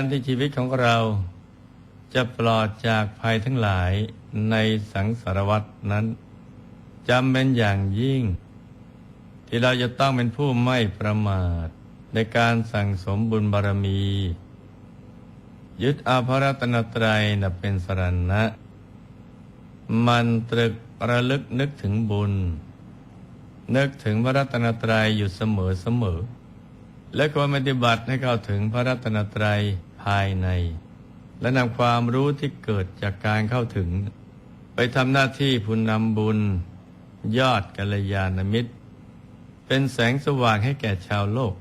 การที่ชีวิตของเรา จะปลอดจากภัยทั้งหลายในสังสารวัตนั้นจำเป็นอย่างยิ่ง ที่เราจะต้องเป็นผู้ไม่ประมาทในการสั่งสมบุญบารมี ยึดอาภรัตนตรัยนับเป็นสรณะ มันตรึกระลึกนึกถึงบุญ นึกถึงพระรัตนตรัยอยู่เสมอเสมอและควรปฏิบัติให้เข้าถึงพระรัตนตรัย ภายใน และนำความรู้ที่เกิดจากการเข้าถึง ไปทำหน้าที่ผู้นำบุญ ยอดกัลยาณมิตร เป็นแสงสว่างให้แก่ชาวโลก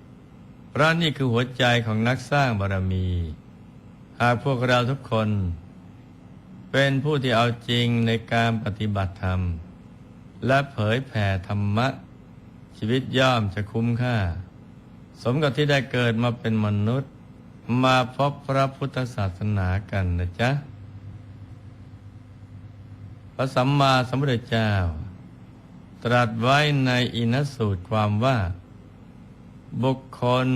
เพราะนี่คือหัวใจของนักสร้างบารมี หากพวกเราทุกคน เป็นผู้ที่เอาจริงในการปฏิบัติธรรม และเผยแผ่ธรรมะ ชีวิตย่อมจะคุ้มค่า สมกับที่ได้เกิดมาเป็นมนุษย์ มาพบพระพุทธศาสนากันนะจ๊ะ พระสัมมาสัมพุทธเจ้า ตรัสไว้ในอินสูตรความว่า บุคคล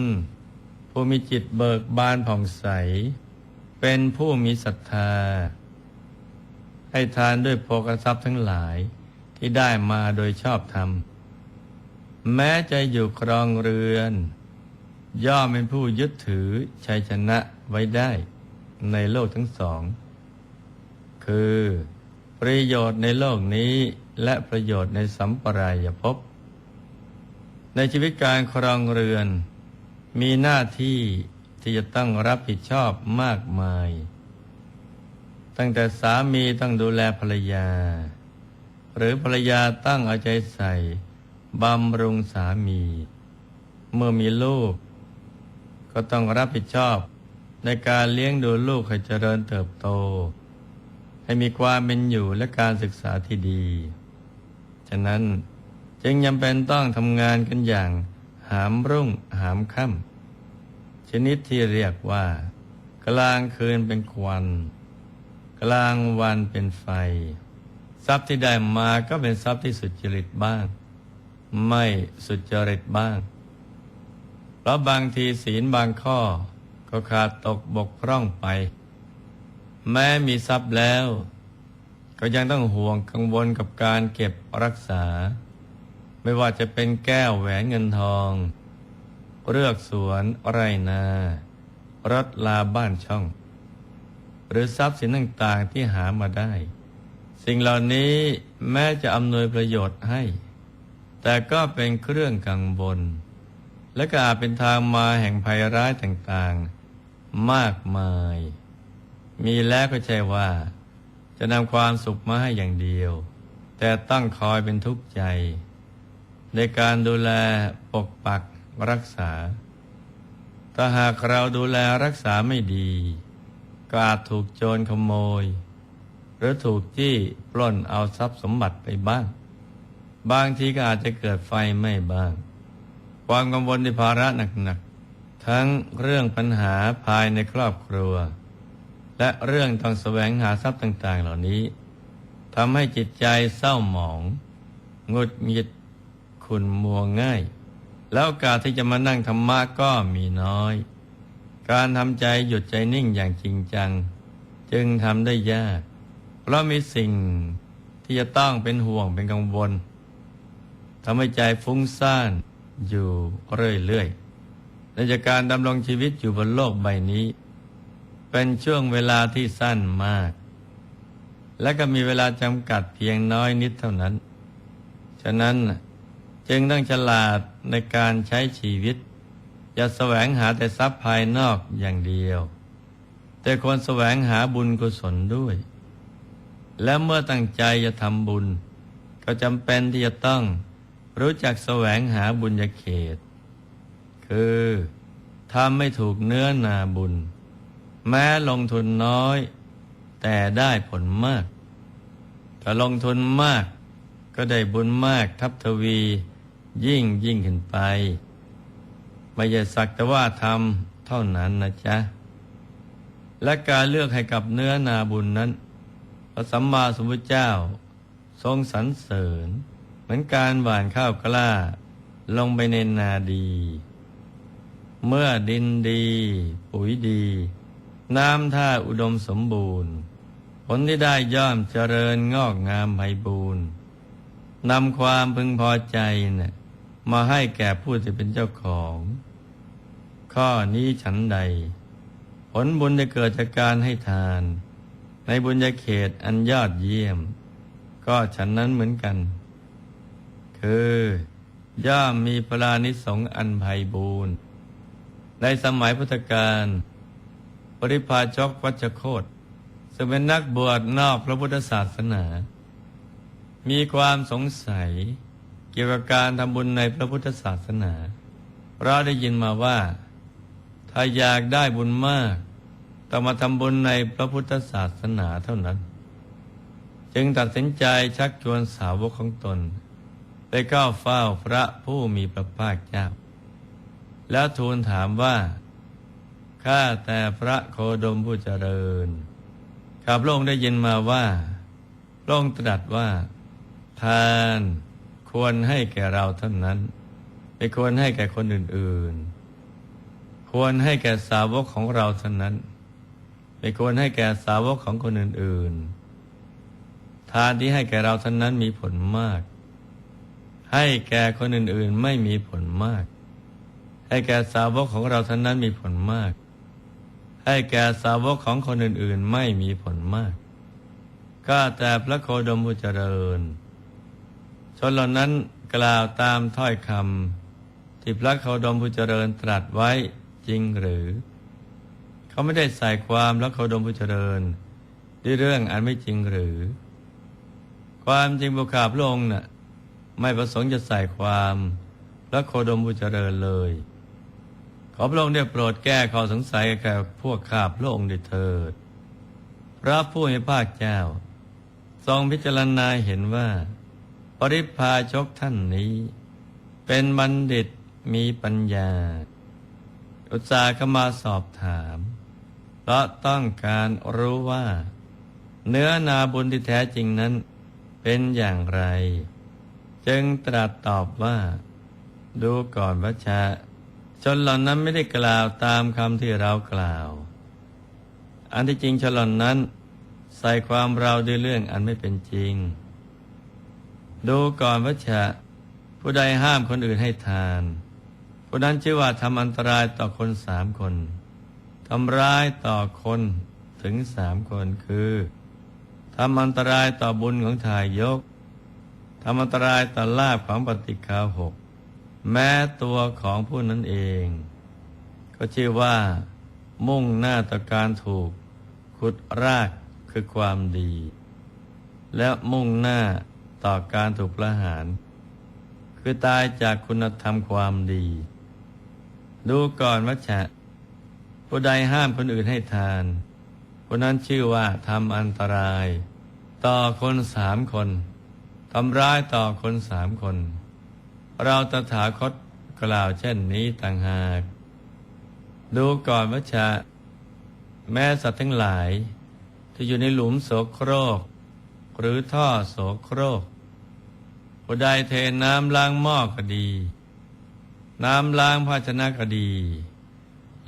ผู้มีจิตเบิกบานผ่องใส เป็นผู้มีศรัทธา ให้ทานด้วยโภคทรัพย์ทั้งหลายที่ได้มาโดยชอบธรรม แม้จะอยู่ครองเรือน ย่อมเป็นผู้ยึดถือชัยชนะไว้ได้ในโลกทั้งสอง คือประโยชน์ในโลกนี้และประโยชน์ในสัมปรายภพในชีวิตการครองเรือน มีหน้าที่ที่จะต้องรับผิดชอบมากมาย ตั้งแต่สามีต้องดูแลภรรยา หรือภรรยาตั้งเอาใจใส่บำรุงสามี เมื่อมีลูก ก็ต้องรับผิดชอบในการเลี้ยงดูลูกให้เจริญเติบโต ให้มีความเป็นอยู่และการศึกษาที่ดี ฉะนั้นจึงจำเป็นต้องทำงานกันอย่างหามรุ่งหามค่ำชนิดที่เรียกว่า กลางคืนเป็นควัน กลางวันเป็นไฟ ทรัพย์ที่ได้มาก็เป็นทรัพย์ที่สุจริตบ้าง ไม่สุจริตบ้าง เพราะบางทีศีลบางข้อก็ขาดตกบกพร่องไป แม้มีทรัพย์แล้ว ก็ยังต้องห่วงกังวลกับการเก็บรักษา ไม่ว่าจะเป็นแก้วแหวนเงินทองเลือกสวนไรนา รถลาบ้านช่อง หรือทรัพย์สินต่างๆที่หามาได้ สิ่งเหล่านี้แม้จะอำนวยประโยชน์ให้ แต่ก็เป็นเครื่องกังวล และก็อาจเป็นทางมาแห่งภัยร้ายต่างๆ มากมาย มีแล้วก็ใช่ว่า จะนำความสุขมาให้อย่างเดียว แต่ต้องคอยเป็นทุกข์ใจ ในการดูแลปกปักรักษา ถ้าหากเราดูแลรักษาไม่ดี ก็อาจถูกโจรขโมย หรือถูกจี้ปล้นเอาทรัพย์สมบัติไปบ้าง บางทีก็อาจจะเกิดไฟไหม้บ้าง ความกังวลในภาระหนักๆทั้งเรื่องปัญหาภายในครอบครัว และเรื่องต้องแสวงหาทรัพย์ต่าง ๆ เหล่านี้ทำให้จิตใจเศร้าหมองงดหงิดขุนมัวง่าย แล้วโอกาสที่จะมานั่งธรรมะก็มีน้อย การทำใจหยุดใจนิ่งอย่างจริงจัง จึงทำได้ยาก เพราะมีสิ่งที่จะต้องเป็นห่วงเป็นกังวลทำให้ใจฟุ้งซ่าน อยู่เรื่อยๆในจากการดำรงชีวิตอยู่บนโลกใบนี้ เป็นช่วงเวลาที่สั้นมาก และก็มีเวลาจำกัดเพียงน้อยนิดเท่านั้น ฉะนั้นจึงต้องฉลาดในการใช้ชีวิต อย่าแสวงหาแต่ทรัพย์ภายนอกอย่างเดียว แต่ควรแสวงหาบุญกุศลด้วย และเมื่อตั้งใจจะทำบุญ ก็จำเป็นที่จะต้อง รู้จักแสวงหาบุญญเขต คือทำไม่ถูกเนื้อนาบุญ แม้ลงทุนน้อย แต่ได้ผลมากถ้าลงทุนมาก ก็ได้บุญมากทับทวียิ่งยิ่งขึ้นไป ไม่ใช่สักแต่ว่าทำเท่านั้นนะจ๊ะ และการเลือกให้กับเนื้อนาบุญนั้น พระสัมมาสัมพุทธเจ้า ทรงสรรเสริญ มือนการหว่านข้าวกล้า ลงไปในนาดี เมื่อดินดี ปุ๋ยดี น้ำท่าอุดมสมบูรณ์ ผลที่ได้ย่อมเจริญงอกงามไพบูรณ์นำความพึงพอใจนะ่ะมาให้แก่ผู้ที่เป็นเจ้าของ ข้อนี้ฉันใด ผลบุญจะเกิดจากการให้ทาน ในบุญญาเขตอันยอดเยี่ยม ก็ฉันนั้นเหมือนกัน คือย่อมมีพลานิสงอันไพบูรณ์ในสมัยพุทธกาลปริพาชกวัชโคตซึ่งเป็นนักบวชนอกพระพุทธศาสนา มีความสงสัยเกี่ยวกับการทำบุญในพระพุทธศาสนา เพราะได้ยินมาว่า ถ้าอยากได้บุญมาก ต้องมาทำบุญในพระพุทธศาสนาเท่านั้น จึงตัดสินใจชักชวนสาวกของตน ไปเข้าเฝ้าพระผู้มีพระภาคเจ้า แล้วทูลถามว่า ข้าแต่พระโคดมผู้เจริญ ข้าพระองค์ได้ยินมาว่าพระองค์ตรัสว่า ทานควรให้แก่เราเท่านั้น ไม่ควรให้แก่คนอื่น ๆ ควรให้แก่สาวกของเราเท่านั้น ไม่ควรให้แก่สาวกของคนอื่น ๆ ทานที่ให้แก่เราเท่านั้นมีผลมาก ให้แก่คนอื่นๆไม่มีผลมาก ให้แก่สาวกของเราเท่านั้นมีผลมาก ให้แก่สาวกของคนอื่นๆไม่มีผลมากก็แต่พระโคดมผู้เจริญ ชนเหล่านั้นกล่าวตามถ้อยคำที่พระโคดมผู้เจริญตรัสไว้จริงหรือ เขาไม่ได้ใส่ความพระโคดมผู้เจริญด้วยเรื่องอันไม่จริงหรือ ความจริงบุคคาพระองค์น่ะ ไม่ประสงค์จะใส่ความพระโคดมผู้เจริญเลย ขอพระองค์ได้โปรดแก้ข้อสงสัยแก่พวกข้าพระองค์ด้วยเถิด พระผู้มีภาคเจ้า ทรงพิจารณาเห็นว่า ปริพาชกท่านนี้ เป็นบัณฑิตมีปัญญา อุตสาห์เข้ามาสอบถาม เพราะต้องการรู้ว่า เนื้อนาบุญที่แท้จริงนั้นเป็นอย่างไร จึงตรัสตอบว่า ดูก่อนวัชชะชนเหล่านั้นไม่ได้กล่าวตามคำที่เรากล่าว อันที่จริงชนเหล่านั้น ใส่ความเราด้วยเรื่องอันไม่เป็นจริง ดูก่อนวัชชะผู้ใดห้ามคนอื่นให้ทาน ผู้นั้นชื่อว่าทำอันตรายต่อคนสามคนทำร้ายต่อคนถึงสามคนคือทำอันตรายต่อบุญของทายก ทำอันตรายต่อลาภของปฏิคาหก แม้ตัวของผู้นั้นเอง ก็ชื่อว่า มุ่งหน้าต่อการถูก ขุดรากคือความดี และมุ่งหน้าต่อการถูกประหาร คือตายจากคุณธรรมความดี ดูก่อนวัชชะผู้ใดห้ามคนอื่นให้ทานคนนั้นชื่อว่าทำอันตราย ต่อคนสามคน ทำร้ายต่อคนสามคน เราตถาคตกล่าวเช่นนี้ต่างหาก ดูก่อนวัชชะแม้สัตว์ทั้งหลายที่อยู่ในหลุมโสโครก หรือท่อโสโครกผู้ใดเทน้ำล้างหม้อก็ดี น้ำล้างภาชนะก็ดี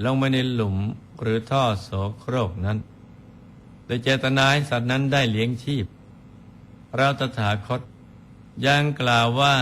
ลงไปในหลุมหรือท่อโสโครกนั้น โดยเจตนาให้สัตว์นั้นได้เลี้ยงชีพ เราตถาคต ยังกล่าวว่า